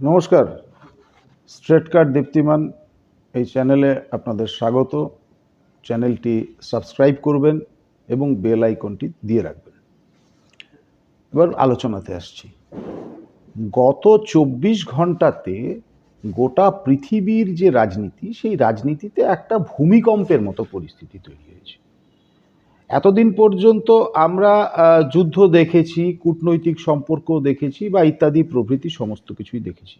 নমস্কার। Straight card দীপ্তিমান, এই চ্যানেলে আপনাদের স্বাগত। চ্যানেলটি সাবস্ক্রাইব করবেন এবং বেল আইকনটি দিয়ে রাখবেন। এবার আলোচনাতে আসছি। গত চব্বিশ ঘন্টাতে গোটা পৃথিবীর যে রাজনীতি, সেই রাজনীতিতে একটা ভূমিকম্পের মতো পরিস্থিতি তৈরি হয়েছে। এতদিন পর্যন্ত আমরা যুদ্ধ দেখেছি কূটনৈতিক সম্পর্ক দেখেছি বা ইত্যাদি প্রভৃতি সমস্ত কিছুই দেখেছি।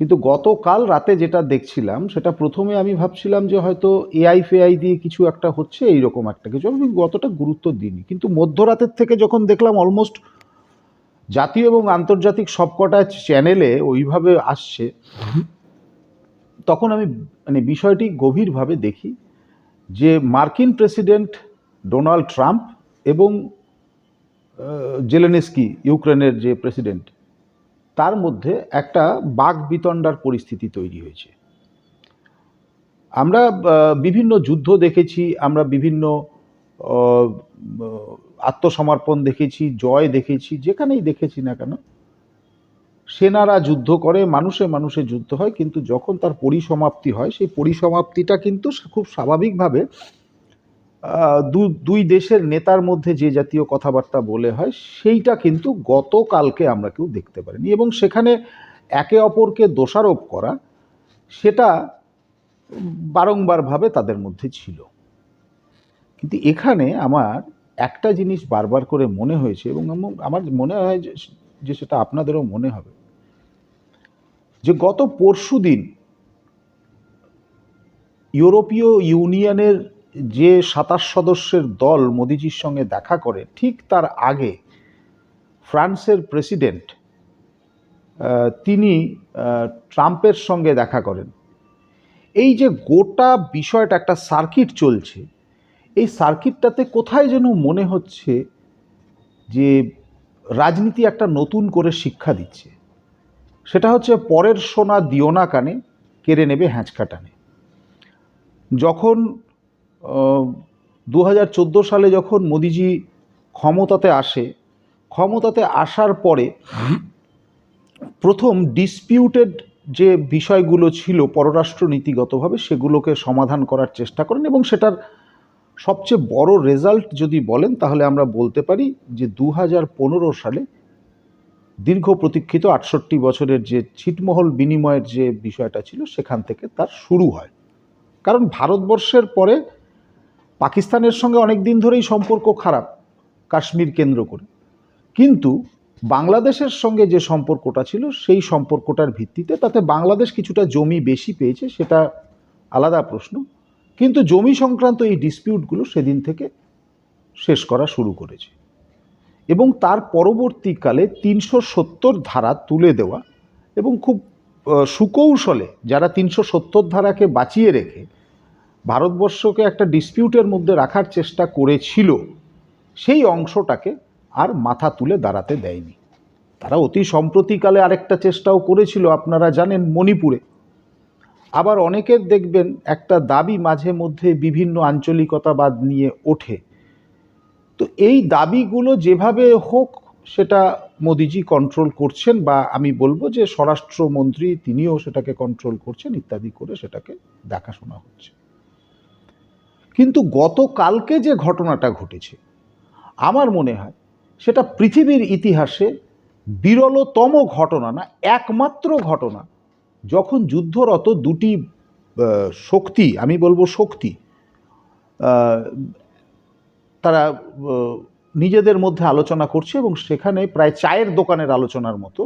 কিন্তু গতকাল রাতে যেটা দেখছিলাম সেটা প্রথমে আমি ভাবছিলাম যে হয়তো এআই ফেআই দিয়ে কিছু একটা হচ্ছে এইরকম একটা কিছু আমি গতটা গুরুত্ব দিইনি। কিন্তু মধ্যরাতের থেকে যখন দেখলাম অলমোস্ট জাতীয় এবং আন্তর্জাতিক সবকটা চ্যানেলে ওইভাবে আসছে তখন আমি মানে বিষয়টি গভীরভাবে দেখি। যে মার্কিন প্রেসিডেন্ট ডোনাল্ড ট্রাম্প এবং জেলেনেস্কি, ইউক্রেনের যে প্রেসিডেন্ট, তার মধ্যে একটা বাঘ বিতণ্ডার পরিস্থিতি তৈরি হয়েছে। আমরা বিভিন্ন যুদ্ধ দেখেছি, আমরা বিভিন্ন আত্মসমর্পণ দেখেছি, জয় দেখেছি, যেখানেই দেখেছি না কেন সেনারা যুদ্ধ করে, মানুষে মানুষে যুদ্ধ হয়, কিন্তু যখন তার পরিসমাপ্তি হয়, সেই পরিসমাপ্তিটা কিন্তু খুব স্বাভাবিকভাবে দুই দেশের নেতার মধ্যে যে জাতীয় কথাবার্তা বলে হয়, সেইটা কিন্তু গতকালকে আমরা কেউ দেখতে পারিনি। এবং সেখানে একে অপরকে দোষারোপ করা, সেটা বারংবারভাবে তাদের মধ্যে ছিল। কিন্তু এখানে আমার একটা জিনিস বারবার করে মনে হয়েছে এবং আম- আমার মনে হয় যে সেটা আপনাদেরও মনে হবে। যে গত পরশু দিন ইউরোপীয় ইউনিয়নের যে সাতাশ সদস্যের দল মোদিজির সঙ্গে দেখা করে, ঠিক তার আগে ফ্রান্সের প্রেসিডেন্ট তিনি ট্রাম্পের সঙ্গে দেখা করেন। এই যে গোটা বিষয়টা, একটা সার্কিট চলছে, এই সার্কিটটাতে কোথায় যেন মনে হচ্ছে যে রাজনীতি একটা নতুন করে শিক্ষা দিচ্ছে। সেটা হচ্ছে পরের সোনা দিও না কানে, কেড়ে নেবে হ্যাঁচকা টানে যখন দু হাজার চোদ্দ সালে যখন মোদিজি ক্ষমতাতে আসে, ক্ষমতাতে আসার পরে প্রথম ডিসপিউটেড যে বিষয়গুলো ছিল পররাষ্ট্রনীতিগতভাবে, সেগুলোকে সমাধান করার চেষ্টা করেন এবং সেটার সবচেয়ে বড় রেজাল্ট যদি বলেন, তাহলে আমরা বলতে পারি যে দু হাজার পনেরো সালে দীর্ঘ প্রতীক্ষিত আটষট্টি বছরের যে ছিটমহল বিনিময়ের যে বিষয়টা ছিল, সেখান থেকে তার শুরু হয়। কারণ ভারতবর্ষের পরে পাকিস্তানের সঙ্গে অনেক দিন ধরেই সম্পর্ক খারাপ, কাশ্মীর কেন্দ্র করে। কিন্তু বাংলাদেশের সঙ্গে যে সম্পর্কটা ছিল, সেই সম্পর্কটার ভিত্তিতে তাতে বাংলাদেশ কিছুটা জমি বেশি পেয়েছে, সেটা আলাদা প্রশ্ন। কিন্তু জমি সংক্রান্ত এই ডিসপিউটগুলো সেদিন থেকে শেষ করা শুরু করেছে। এবং তার পরবর্তীকালে তিনশো সত্তর ধারা তুলে দেওয়া এবং খুব সুকৌশলে যারা তিনশো সত্তর ধারাকে বাঁচিয়ে রেখে ভারতবর্ষকে একটা ডিসপিউটের মধ্যে রাখার চেষ্টা করেছিল, সেই অংশটাকে আর মাথা তুলে দাঁড়াতে দেয়নি। তারা অতি সম্প্রতিকালে আরেকটা চেষ্টাও করেছিল, আপনারা জানেন মণিপুরে। আবার অনেকের দেখবেন একটা দাবি মাঝে মধ্যে বিভিন্ন আঞ্চলিকতাবাদ নিয়ে ওঠে। তো এই দাবিগুলো যেভাবে হোক সেটা মোদিজি কন্ট্রোল করছেন বা আমি বলব যে স্বরাষ্ট্রমন্ত্রী তিনিও সেটাকে কন্ট্রোল করছেন ইত্যাদি করে সেটাকে দেখাশোনা হচ্ছে। কিন্তু গতকালকে যে ঘটনাটা ঘটেছে, আমার মনে হয় সেটা পৃথিবীর ইতিহাসে বিরলতম ঘটনা না, একমাত্র ঘটনা, যখন যুদ্ধরত দুটি শক্তি, আমি বলব শক্তি তারা নিজেদের মধ্যে আলোচনা করছে এবং সেখানে প্রায় চায়ের দোকানের আলোচনার মতো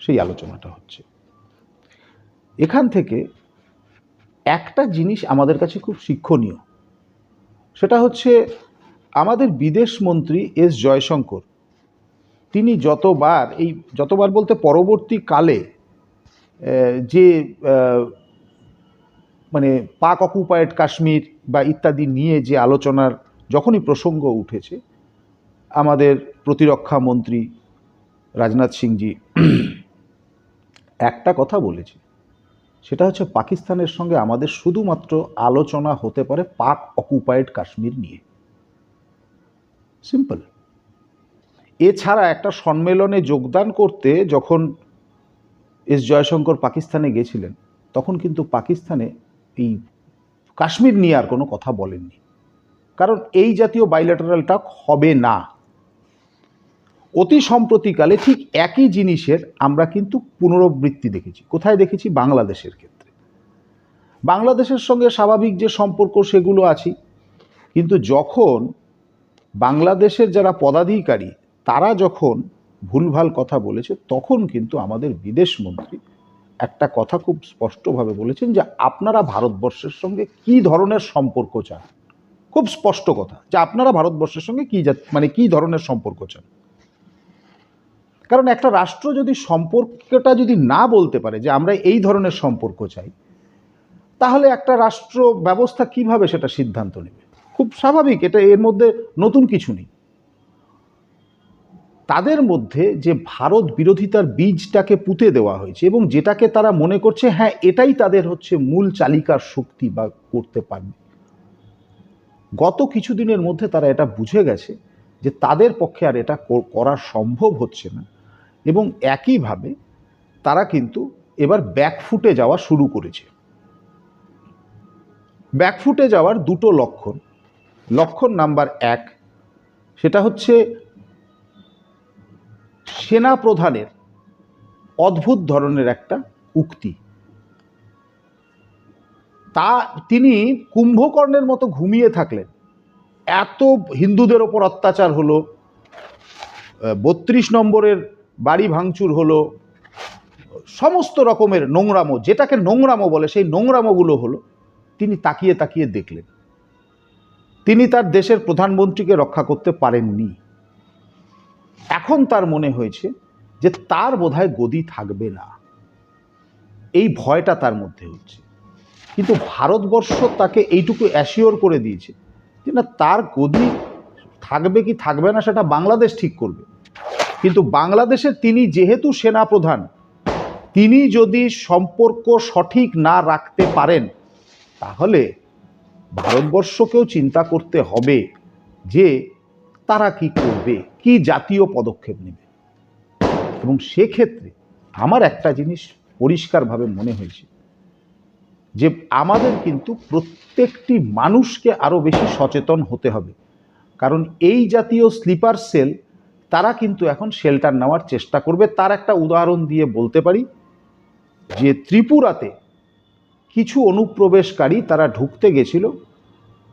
সেই আলোচনাটা হচ্ছে। এখান থেকে একটা জিনিস আমাদের কাছে খুব শিক্ষণীয়। সেটা হচ্ছে আমাদের বিদেশ মন্ত্রী এস জয়শঙ্কর, তিনি যতবার এই, যতবার বলতে পরবর্তীকালে যে মানে পাক অকুপায়েড কাশ্মীর বা ইত্যাদি নিয়ে যে আলোচনার যখনই প্রসঙ্গ উঠেছে, আমাদের প্রতিরক্ষা মন্ত্রী রাজনাথ সিংজি একটা কথা বলেছে। সেটা হচ্ছে পাকিস্তানের সঙ্গে আমাদের শুধুমাত্র আলোচনা হতে পারে পাক অকুপায়েড কাশ্মীর নিয়ে। সিম্পল এছাড়া একটা সম্মেলনে যোগদান করতে যখন এস জয়শঙ্কর পাকিস্তানে গেছিলেন, তখন কিন্তু পাকিস্তানে এই কাশ্মীর নিয়ে আর কোনো কথা বলেননি। কারণ এই জাতীয় বাইল্যাটারাল টাক হবে না। অতি সম্প্রতিকালে ঠিক একই জিনিসের আমরা কিন্তু পুনরাবৃত্তি দেখেছি। কোথায় দেখেছি? বাংলাদেশের ক্ষেত্রে। বাংলাদেশের সঙ্গে স্বাভাবিক যে সম্পর্ক সেগুলো আছে, কিন্তু যখন বাংলাদেশের যারা পদাধিকারী, তারা যখন ভুলভাল কথা বলেছে, তখন কিন্তু আমাদের বিদেশ মন্ত্রী একটা কথা খুব স্পষ্টভাবে বলেছেন যে আপনারা ভারতবর্ষের সঙ্গে কি ধরনের সম্পর্ক চান? খুব স্পষ্ট কথা যে আপনারা ভারতবর্ষের সঙ্গে কি মানে কি ধরনের সম্পর্ক চান? কারণ একটা রাষ্ট্র যদি সম্পর্কটা যদি না বলতে পারে যে আমরা এই ধরনের সম্পর্ক চাই, তাহলে একটা রাষ্ট্র ব্যবস্থা কীভাবে সেটা সিদ্ধান্ত নেবে? খুব স্বাভাবিক, এটা এর মধ্যে নতুন কিছু নেই। তাদের মধ্যে যে ভারত বিরোধিতার বীজটাকে পুঁতে দেওয়া হয়েছে এবং যেটাকে তারা মনে করছে হ্যাঁ এটাই তাদের হচ্ছে মূল চালিকার শক্তি বা করতে পারবে। গত কিছুদিনের মধ্যে তারা এটা বুঝে গেছে যে তাদের পক্ষে আর এটা করা সম্ভব হচ্ছে না। এবং একইভাবে তারা কিন্তু এবার ব্যাকফুটে যাওয়া শুরু করেছে। ব্যাকফুটে যাওয়ার দুটো লক্ষণ। লক্ষণ নাম্বার এক, সেটা হচ্ছে সেনা প্রধানের অদ্ভুত ধরনের একটা উক্তি। তা তিনি কুম্ভকর্ণের মতো ঘুমিয়ে থাকলেন। এত হিন্দুদের ওপর অত্যাচার হলো বত্রিশ নম্বরের বাড়ি ভাঙচুর হলো, সমস্ত রকমের নোংরামো, যেটাকে নোংরামো বলে সেই নোংরামোগুলো হলো, তিনি তাকিয়ে তাকিয়ে দেখলেন। তিনি তার দেশের প্রধানমন্ত্রীকে রক্ষা করতে পারেননি। এখন তার মনে হয়েছে যে তার বোধহয় গদি থাকবে না। এই ভয়টা তার মধ্যে হচ্ছে। কিন্তু ভারতবর্ষ তাকে এইটুকু অ্যাসিওর করে দিয়েছে যে না, তার গদি থাকবে কি থাকবে না সেটা বাংলাদেশ ঠিক করবে। কিন্তু বাংলাদেশের তিনি যেহেতু সেনাপ্রধান, তিনি যদি সম্পর্ক সঠিক না রাখতে পারেন, তাহলে ভারতবর্ষকেও চিন্তা করতে হবে যে তারা কি করবে, কি জাতীয় পদক্ষেপ নেবে। এবং সেক্ষেত্রে আমার একটা জিনিস পরিষ্কারভাবে মনে হয়েছে যে আমাদের কিন্তু প্রত্যেকটি মানুষকে আরও বেশি সচেতন হতে হবে। কারণ এই জাতীয় স্লিপার সেল, তারা কিন্তু এখন শেল্টার নেওয়ার চেষ্টা করবে। তার একটা উদাহরণ দিয়ে বলতে পারি, যে ত্রিপুরাতে কিছু অনুপ্রবেশকারী তারা ঢুকতে গেছিল,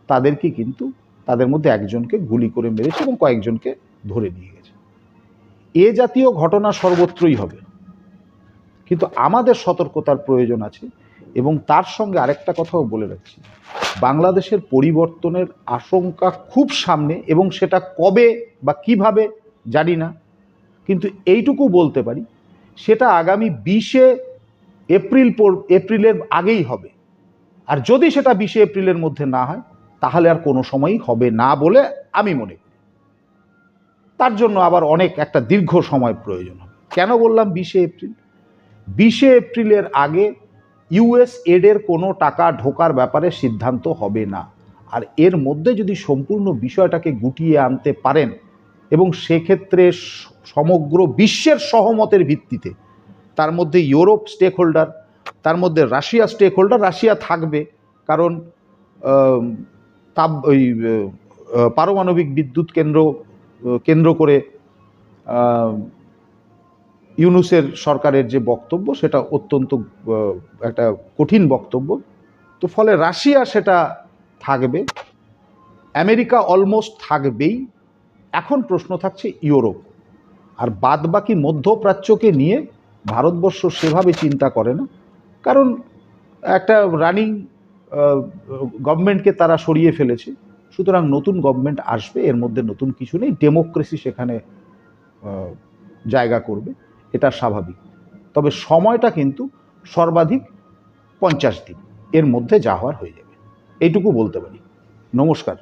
তাদেরকে কিন্তু তাদের মধ্যে একজনকে গুলি করে মেরেছে এবং কয়েকজনকে ধরে নিয়ে গেছে। এ জাতীয় ঘটনা সর্বত্রই হবে। কিন্তু আমাদের সতর্কতার প্রয়োজন আছে। এবং তার সঙ্গে আরেকটা কথাও বলে রাখছি। বাংলাদেশের পরিবর্তনের আশঙ্কা খুব সামনে এবং সেটা কবে বা কীভাবে জানি না। কিন্তু এইটুকু বলতে পারি, সেটা আগামী বিশে এপ্রিল পর- এপ্রিলের আগেই হবে। আর যদি সেটা বিশে এপ্রিলের মধ্যে না হয়, তাহলে আর কোনো সময়ই হবে না বলে আমি মনে করি। তার জন্য আবার অনেক একটা দীর্ঘ সময় প্রয়োজন হবে। কেন বললাম বিশে এপ্রিল? বিশে এপ্রিলের আগে ইউএস এডের কোনো টাকা ঢোকার ব্যাপারে সিদ্ধান্ত হবে না। আর এর মধ্যে যদি সম্পূর্ণ বিষয়টাকে গুটিয়ে আনতে পারেন এবং সেক্ষেত্রে সমগ্র বিশ্বের সহমতের ভিত্তিতে, তার মধ্যে ইউরোপ স্টেক হোল্ডার তার মধ্যে রাশিয়া স্টেক হোল্ডার রাশিয়া থাকবে। কারণ তাপ, ওই পারমাণবিক বিদ্যুৎ কেন্দ্র কেন্দ্র করে ইউনুসের সরকারের যে বক্তব্য, সেটা অত্যন্ত একটা কঠিন বক্তব্য। তো ফলে রাশিয়া সেটা থাকবে, আমেরিকা অলমোস্ট থাকবেই। এখন প্রশ্ন থাকছে ইউরোপ। আর বাদবাকি মধ্যপ্রাচ্যকে নিয়ে ভারতবর্ষ সেভাবে চিন্তা করে না। কারণ একটা রানিং গভর্নমেন্টকে তারা সরিয়ে ফেলেছে। সুতরাং নতুন গভর্নমেন্ট আসবে, এর মধ্যে নতুন কিছু নেই। ডেমোক্রেসি সেখানে জায়গা করবে। এটা স্বাভাবিক। তবে সময়টা কিন্তু সর্বাধিক পঞ্চাশ দিন। এর মধ্যে যা হওয়ার হয়ে যাবে। এইটুকু বলতে পারি। নমস্কার।